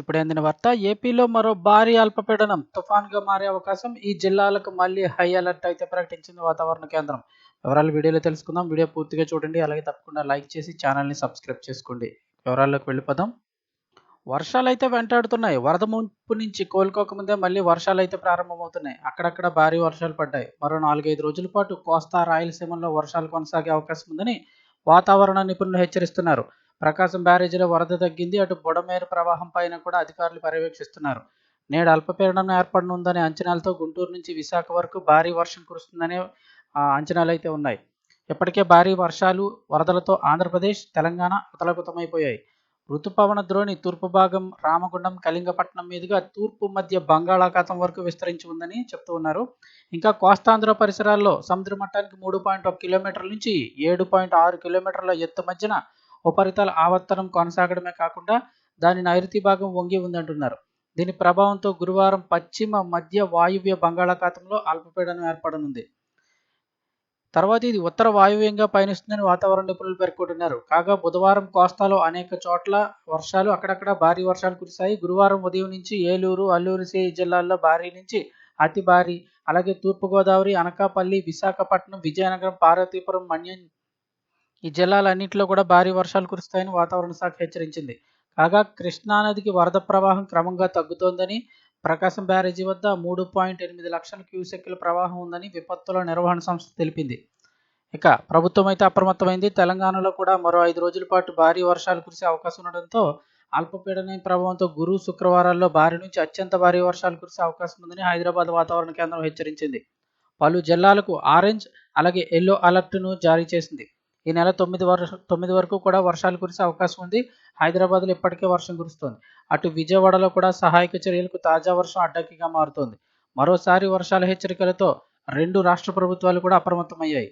ఇప్పుడు అందిన వార్త ఏపీలో మరో భారీ అల్పపీడనం తుఫాన్గా మారే అవకాశం ఈ జిల్లాలకు మళ్ళీ హై అలర్ట్ అయితే ప్రకటించింది వాతావరణ కేంద్రం. వివరాలు వీడియోలో తెలుసుకుందాం. వీడియో పూర్తిగా చూడండి. అలాగే తప్పకుండా లైక్ చేసి ఛానల్ని సబ్స్క్రైబ్ చేసుకోండి. వివరాల్లోకి వెళ్ళిపోదాం. వర్షాలు అయితే వెంటాడుతున్నాయి. వరద ముంపు నుంచి కోలుకోకముందే మళ్ళీ వర్షాలు అయితే ప్రారంభమవుతున్నాయి. అక్కడక్కడ భారీ వర్షాలు పడ్డాయి. మరో నాలుగైదు రోజుల పాటు కోస్తా రాయలసీమలో వర్షాలు కొనసాగే అవకాశం ఉందని వాతావరణ నిపుణులు హెచ్చరిస్తున్నారు. ప్రకాశం బ్యారేజీలో వరద తగ్గింది. అటు బుడమేరు ప్రవాహం పైన కూడా అధికారులు పర్యవేక్షిస్తున్నారు. నేడు అల్పపీడనం ఏర్పడనుందనే అంచనాలతో గుంటూరు నుంచి విశాఖ వరకు భారీ వర్షం కురుస్తుందనే అంచనాలు అయితే ఉన్నాయి. ఇప్పటికే భారీ వర్షాలు వరదలతో ఆంధ్రప్రదేశ్ తెలంగాణ అతలకుతమైపోయాయి. ఋతుపవన ద్రోణి తూర్పు భాగం రామగుండం కళింగపట్నం మీదుగా తూర్పు మధ్య బంగాళాఖాతం వరకు విస్తరించి ఉందని చెప్తూ ఉన్నారు. ఇంకా కోస్తాంధ్ర పరిసరాల్లో సముద్ర మట్టానికి మూడు పాయింట్ ఒక కిలోమీటర్ల నుంచి ఏడు పాయింట్ ఆరు కిలోమీటర్ల ఎత్తు మధ్యన ఉపరితల ఆవర్తనం కొనసాగడమే కాకుండా దాని నైరుతి భాగం వంగి ఉందంటున్నారు. దీని ప్రభావంతో గురువారం పశ్చిమ మధ్య వాయువ్య బంగాళాఖాతంలో అల్పపీడనం ఏర్పడనుంది. తర్వాత ఇది ఉత్తర వాయువ్యంగా పయనిస్తుందని వాతావరణ నిపుణులు పేర్కొంటున్నారు. కాగా బుధవారం కోస్తాలో అనేక చోట్ల వర్షాలు అక్కడక్కడ భారీ వర్షాలు కురిశాయి. గురువారం ఉదయం నుంచి ఏలూరు అల్లూరు సి జిల్లాల్లో భారీ నుంచి అతి భారీ అలాగే తూర్పుగోదావరి అనకాపల్లి విశాఖపట్నం విజయనగరం పార్వతీపురం మన్యం ఈ జిల్లాలన్నింటిలో కూడా భారీ వర్షాలు కురుస్తాయని వాతావరణ శాఖ హెచ్చరించింది. కాగా కృష్ణానదికి వరద ప్రవాహం క్రమంగా తగ్గుతోందని ప్రకాశం బ్యారేజీ వద్ద మూడు పాయింట్ ఎనిమిది లక్షల క్యూసెక్కుల ప్రవాహం ఉందని విపత్తుల నిర్వహణ సంస్థ తెలిపింది. ఇక ప్రభుత్వం అయితే అప్రమత్తమైంది. తెలంగాణలో కూడా మరో ఐదు రోజుల పాటు భారీ వర్షాలు కురిసే అవకాశం ఉండడంతో అల్పపీడన ప్రభావంతో గురు శుక్రవారాల్లో భారీ నుంచి అత్యంత భారీ వర్షాలు కురిసే అవకాశం ఉందని హైదరాబాద్ వాతావరణ కేంద్రం హెచ్చరించింది. పలు జిల్లాలకు ఆరెంజ్ అలాగే ఎల్లో అలర్ట్ను జారీ చేసింది. ఈ నెల తొమ్మిది వర్ష తొమ్మిది వరకు కూడా వర్షాలు కురిసే అవకాశం ఉంది. హైదరాబాద్లో ఇప్పటికే వర్షం కురుస్తుంది. అటు విజయవాడలో కూడా సహాయక చర్యలకు తాజా వర్షం అడ్డంకిగా మారుతోంది. మరోసారి వర్షాల హెచ్చరికలతో రెండు రాష్ట్ర ప్రభుత్వాలు కూడా అప్రమత్తమయ్యాయి.